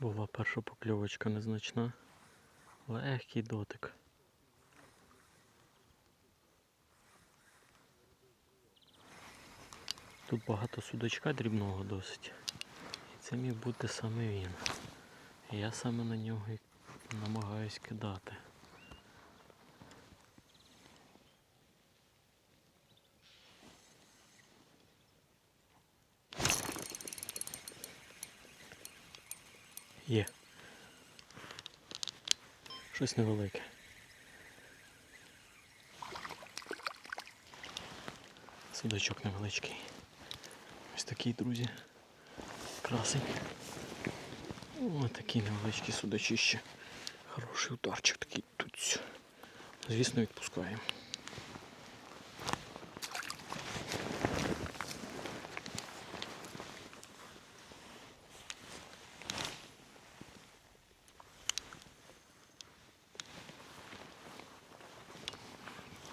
Була перша покльовочка незначна. Легкий дотик. Тут багато судачка дрібного досить. І це міг бути саме він. Я саме на нього і намагаюсь кидати. Є. Щось невелике. Судачок невеличкий. Ось такий, друзі. Красень. Ось такий невеличкий судачище. Хороший ударчик такий тут. Звісно, відпускаємо.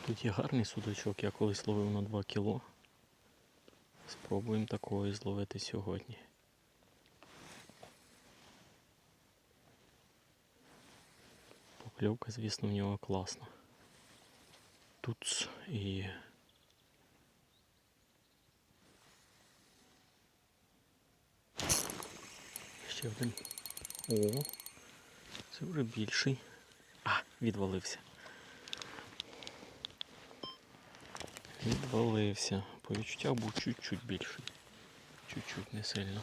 Тут є гарний судачок, я колись ловив на 2 кіло. Спробуємо такого і зловити сьогодні. Покльовка, звісно, в нього класна. Тут і. Ще один. О, це вже більший. А, відвалився. Відвалився. По відчуттях був чуть-чуть більший. Чуть-чуть, не сильно.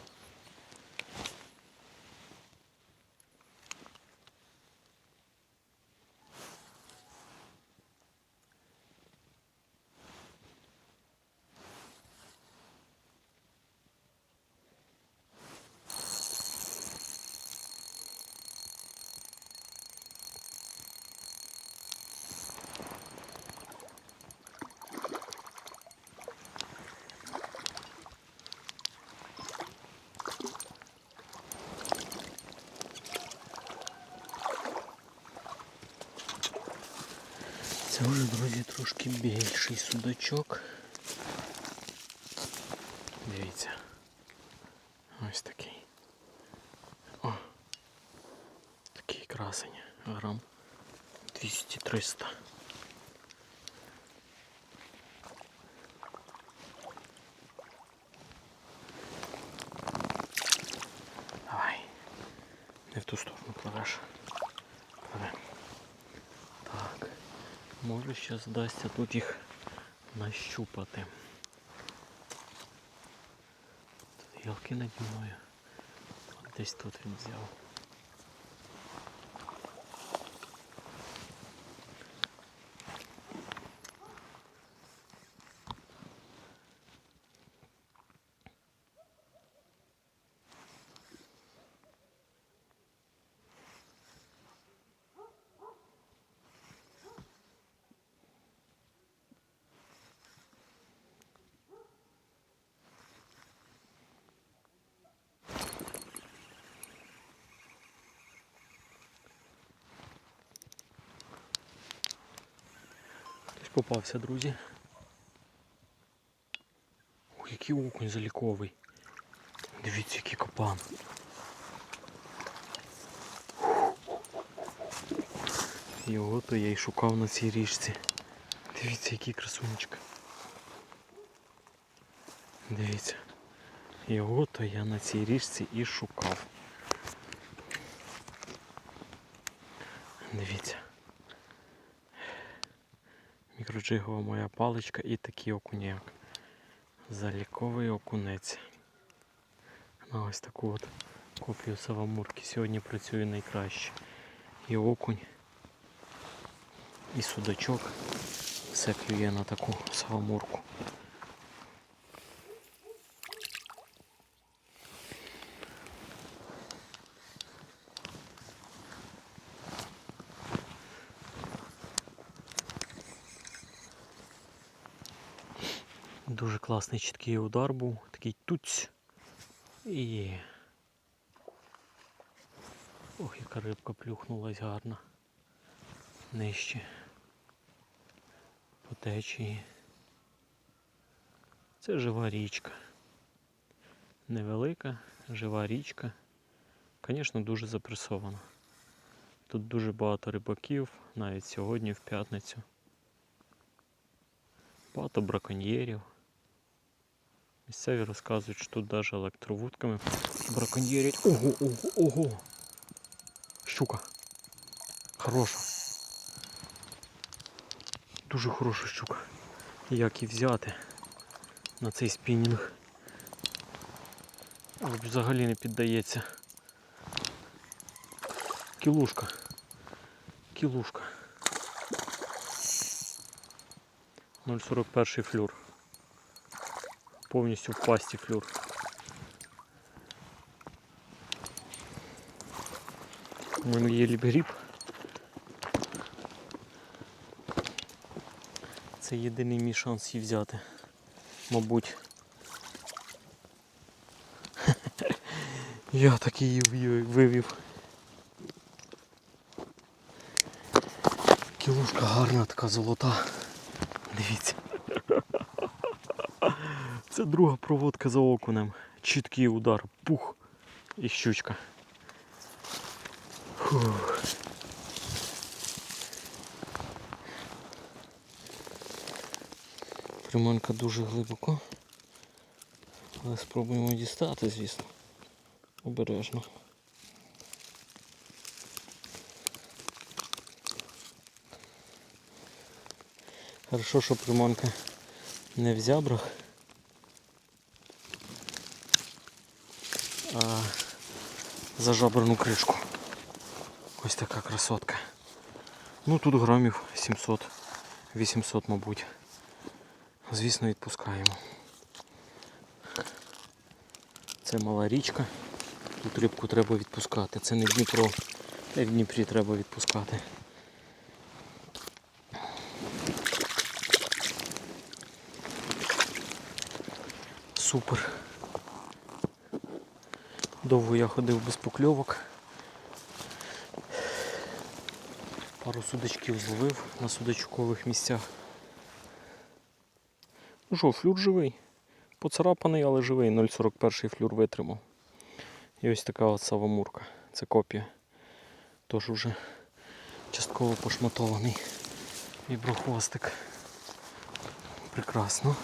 Це вже, друзі, трошки більший судачок. Дивіться. Ось такий. О! Такий красень. Грам 200-300. Давай. Не в ту сторону пливеш. Пливем. Може ще здасться тут їх нащупати. Тут ялки наді мною. Десь тут він взяв. Попався, друзі. Ой, який окунь заліковий. Дивіться, який капан. Його то я й шукав на цій річці. Дивіться, який красунечка. Дивіться. Його то я на цій річці і шукав. Дивіться. Мікроджигова моя паличка і такий окуняк. Заліковий окунець. На ось таку от копію савамурки сьогодні працює найкраще. І окунь, і судачок. Все клює на таку савамурку. Дуже класний чіткий удар був, такий туць. І. Ох, яка рибка плюхнулась гарно. Нижче. По течії. Це жива річка. Невелика, жива річка. Звісно, дуже запресовано. Тут дуже багато рибаків, навіть сьогодні, в п'ятницю. Багато браконьєрів. Місцеві розказують, що тут навіть електровудками браконьєрять. Ого, ого, ого! Щука. Хороша. Дуже хороша щука. Як і взяти на цей спінінг. Взагалі не піддається. Кілушка. Кілушка. 0,41 флюр. Повністю в пасті флюр. У мене є лібгріб. Це єдиний мій шанс її взяти. Мабуть. Я так її вивів. Кілушка гарна, така золота. Дивіться. Це друга проводка за окунем. Чіткий удар. Пух. І щучка. Фух. Приманка дуже глибоко. Але спробуємо дістати, звісно. Обережно. Хорошо, що приманка не в зябрах, а кришку. Ось така красотка. Ну тут грамів 700-800, мабуть. Звісно, відпускаємо. Це мала річка. Тут рибку треба відпускати. Це не Дніпро. Й в Дніпрі треба відпускати. Супер. Довго я ходив без покльовок. Пару судачків зловив на судачкових місцях. Ну що, флюр живий. Поцарапаний, але живий. 0,41 флюр витримав. І ось така от савамурка. Це копія. Тож вже частково пошматований віброхвостик. Прекрасно.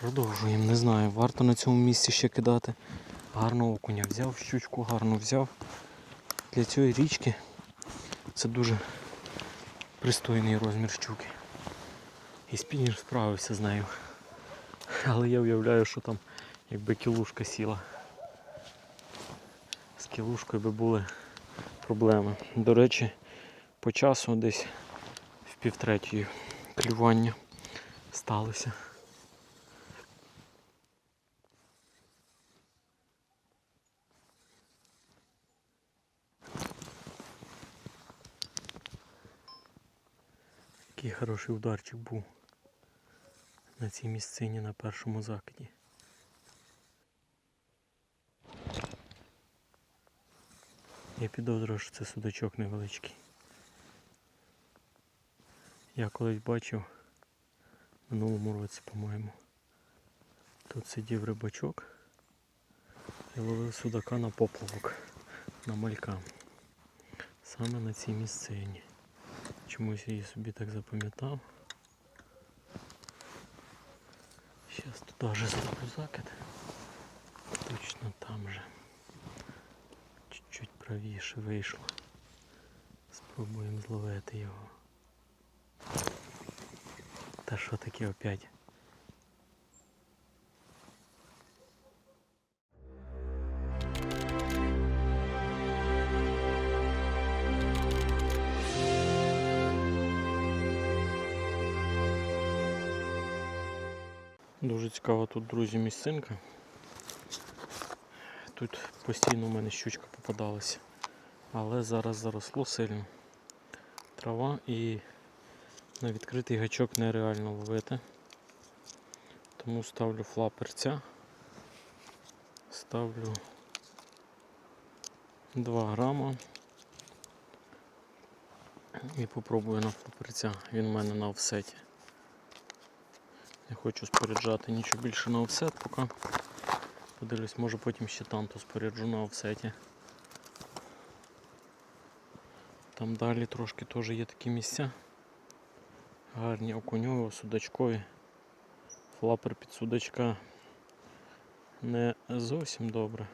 Продовжуємо, не знаю, варто на цьому місці ще кидати. Гарного окуня взяв, щучку гарно взяв. Для цієї річки це дуже пристойний розмір щуки. І спінер справився з нею. Але я уявляю, що там якби кілушка сіла. З кілушкою би були проблеми. До речі, по часу десь в півтретьої клювання сталося. Який хороший ударчик був на цій місцині на першому закиді. Я підозрюю, що це судачок невеличкий. Я колись бачив минулому році, по-моєму. Тут сидів рибачок і ловив судака на поплавок, на малька. Саме на цій місцині. Чомусь я її собі так запам'ятав. Зараз туди вже зроблю закид. Точно там же. Чуть-чуть правіше вийшло. Спробуємо зловити його. Та що таке опять? Дуже цікава тут, друзі, місцинка. Тут постійно у мене щучка попадалася. Але зараз заросло сильно. Трава і на відкритий гачок нереально ловити. Тому ставлю флаперця. Ставлю 2 грама. І попробую на флаперця. Він у мене на офсеті. Не хочу споряджати нічого більше на офсет поки. Подивлюсь, може потім ще танту споряджу на офсеті. Там далі трошки теж є такі місця. Гарні окуньові, судачкові. Флапер під судачка не зовсім добре.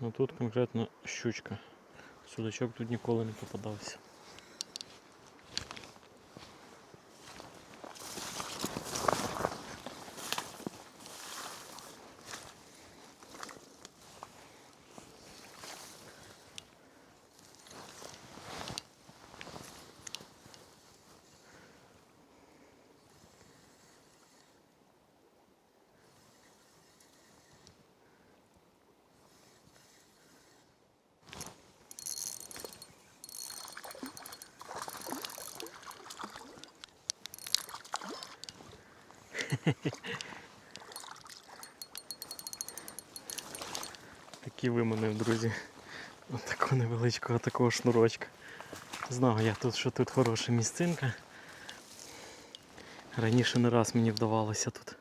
Ну тут конкретно щучка. Судачок тут ніколи не попадався. Такі виманив, друзі. Ось такого невеличкого такого шнурочка. Знав я тут, що тут хороша місцинка. Раніше не раз мені вдавалося тут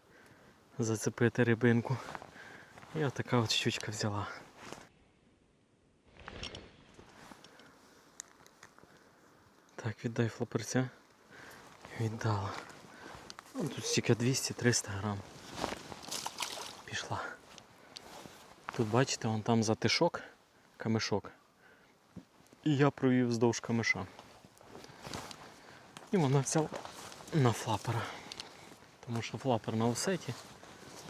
зацепити рибинку. І отака от щучка взяла. Так, віддай флоперця. Віддала. Тут стільки 200-300 грам. Пішла. Тут бачите, вон там затишок, камешок. І я провів вздовж камеша. І вона взяла на флапера. Тому що флапер на офсеті,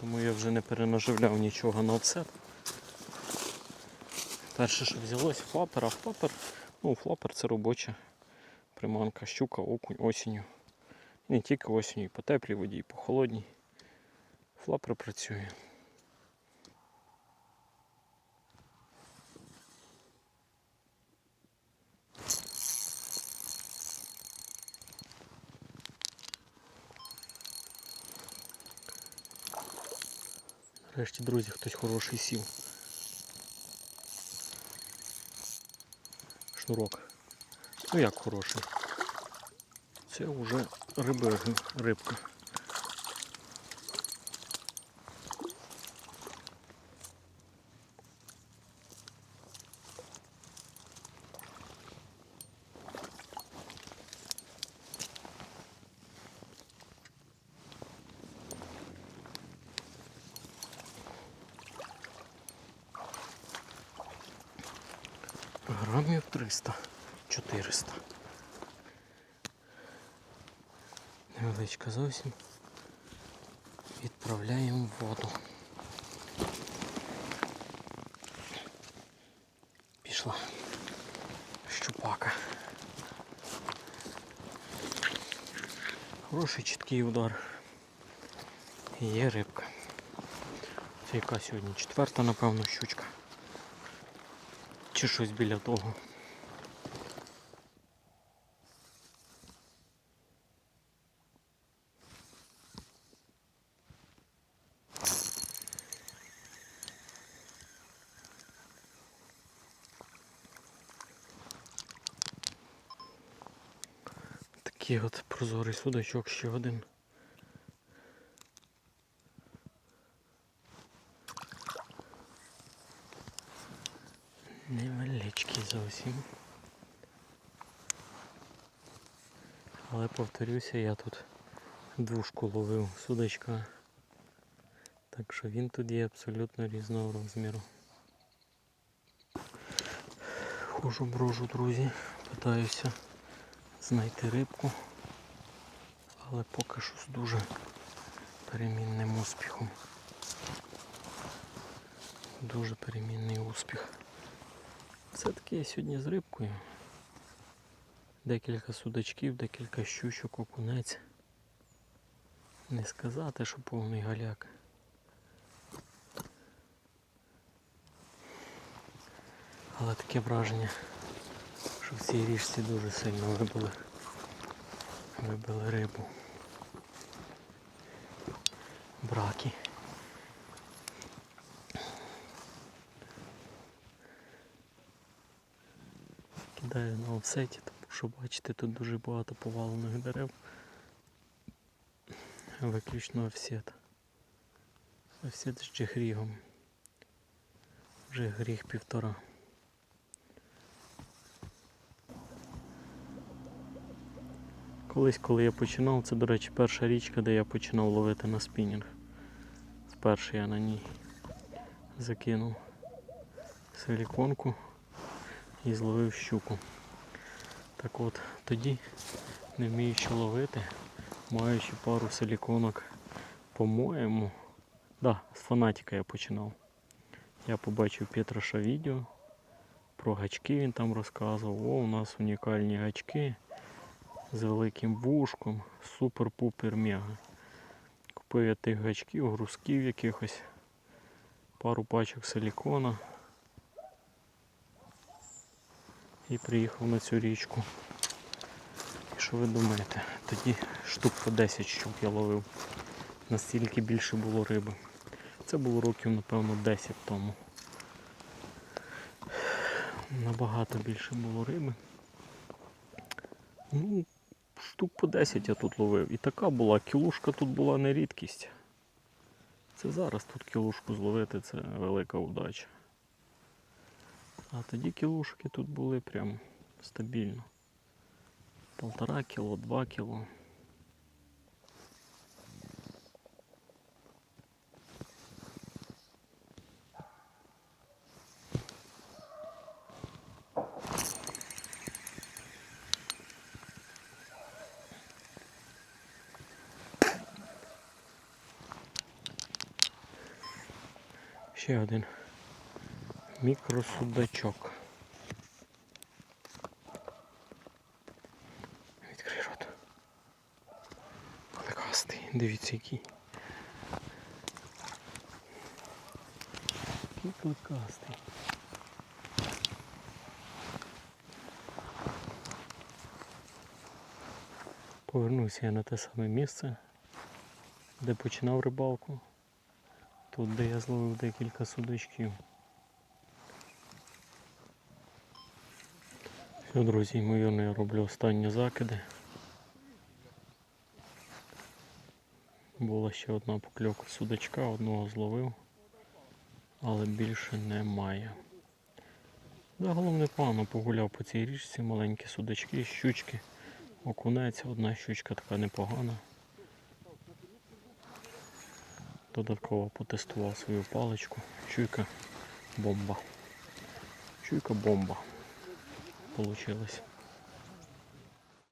тому я вже не перенаживляв нічого на офсет. Перше, що взялось флапер, а флапер, ну флапер це робоча приманка, щука, окунь осінню. Не тільки осінню, і по теплій воді, і по холодній. Флапер працює. Нарешті, друзі, хтось хороший сів. Шнурок. Ну як хороший. Це вже риби, рибка. Грамів 300, 400. Невеличка зовсім. Відправляємо воду. Пішла щупака. Хороший чіткий удар. Є рибка. Це яка сьогодні? Четверта, напевно, щучка. Чи щось біля того. Такий от прозорий судачок ще один. Невеличкий зовсім. Але повторюся, я тут двушку ловив судачка. Так що він тут є абсолютно різного розміру. Хожу брожу, друзі, питаюся знайти рибку, але поки що з дуже перемінним успіхом. Дуже перемінний успіх. Все-таки я сьогодні з рибкою. Декілька судачків, декілька щучок, окунець. Не сказати, що повний галяк. Але таке враження, що в цій річці дуже сильно вибили, вибили рибу. Браки. Кидаю на офсеті, тому що бачите, тут дуже багато повалених дерев. Виключно офсет. Офсет з джигрігом. Вже гріх півтора. Колись, коли я починав, це, до речі, перша річка, де я починав ловити на спінінг. Вперше я на ній закинув силіконку і зловив щуку. Так от, тоді, не вміючи ловити, маючи пару силіконок, по-моєму, да, з фанатіка я починав. Я побачив Петраша відео про гачки, він там розказував. О, у нас унікальні гачки з великим вушком, супер-пупер мега. Купив я тих гачків, грузків якихось, пару пачок силікона і приїхав на цю річку. І що ви думаєте? Тоді штук по 10 щук я ловив. Настільки більше було риби. Це було років, напевно, 10 тому. Набагато більше було риби. Ну, штук по 10 я тут ловив. І така була, кілушка тут була не рідкість. Це зараз тут кілушку зловити це велика удача. А тоді кілушки тут були прям стабільно. Полтора кіло, два кіло. Ще один мікросудачок. Відкрий рот. Кликастий. Дивіться який. Який кликастий. Повернувся я на те саме місце, де починав рибалку. Тут, де я зловив декілька судачків. Все, друзі, ймовірно, я роблю останні закиди. Була ще одна покльовка судачка, одного зловив, але більше немає. Загалом непогано погуляв по цій річці, маленькі судачки, щучки, окунець, одна щучка така непогана. Додатково потестував свою паличку. Чуйка бомба. Чуйка бомба. Получилось.